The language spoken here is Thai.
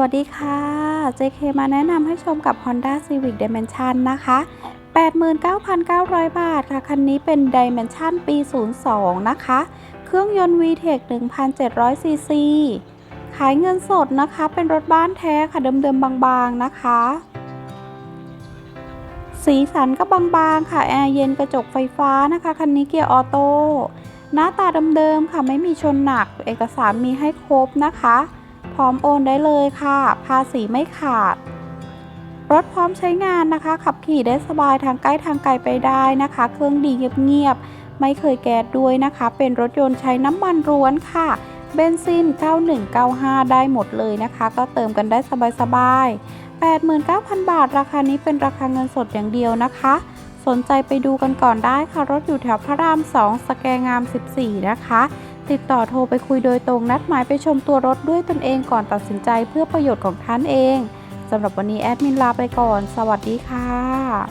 วัสดีค่ะ JK มาแนะนำให้ชมกับ Honda Civic Dimension นะคะ 89,900 บาทค่ะ คันนี้เป็น Dimension ปี 02 นะคะ เครื่องยนต์ VTEC 1,700 cc ขายเงินสดนะคะ เป็นรถบ้านแท้ค่ะ เดิมๆ บางๆ นะคะ สีสันก็บางๆ ค่ะ แอร์เย็นกระจกไฟฟ้านะคะ คันนี้เกียร์ออโต้ หน้าตาเดิมๆ ค่ะ ไม่มีชนหนัก เอกสารมีให้ครบนะคะ พร้อมโอนได้เลยค่ะ ภาษีไม่ขาด รถพร้อมใช้งานนะคะ ขับขี่ได้สบายทางใกล้ทางไกลไปได้นะคะ เครื่องดีเงียบๆไม่เคยแก๊สด้วยนะคะ เป็นรถยนต์ใช้น้ำมันร้วนค่ะเบนซิน 9195 ได้หมดเลยนะคะ ก็เติมกันได้สบายๆ89,000 บาท ราคานี้เป็นราคาเงินสดอย่างเดียวนะคะ สนใจไปดูกันก่อนได้ค่ะ รถอยู่แถวพระราม 2 สแกงาม 14 นะคะ ติดต่อโทรไปคุยโดยตรงนัดหมายไปชมตัวรถด้วยตนเองก่อนตัดสินใจเพื่อประโยชน์ของท่านเองสำหรับวันนี้แอดมินลาไปก่อน สวัสดีค่ะ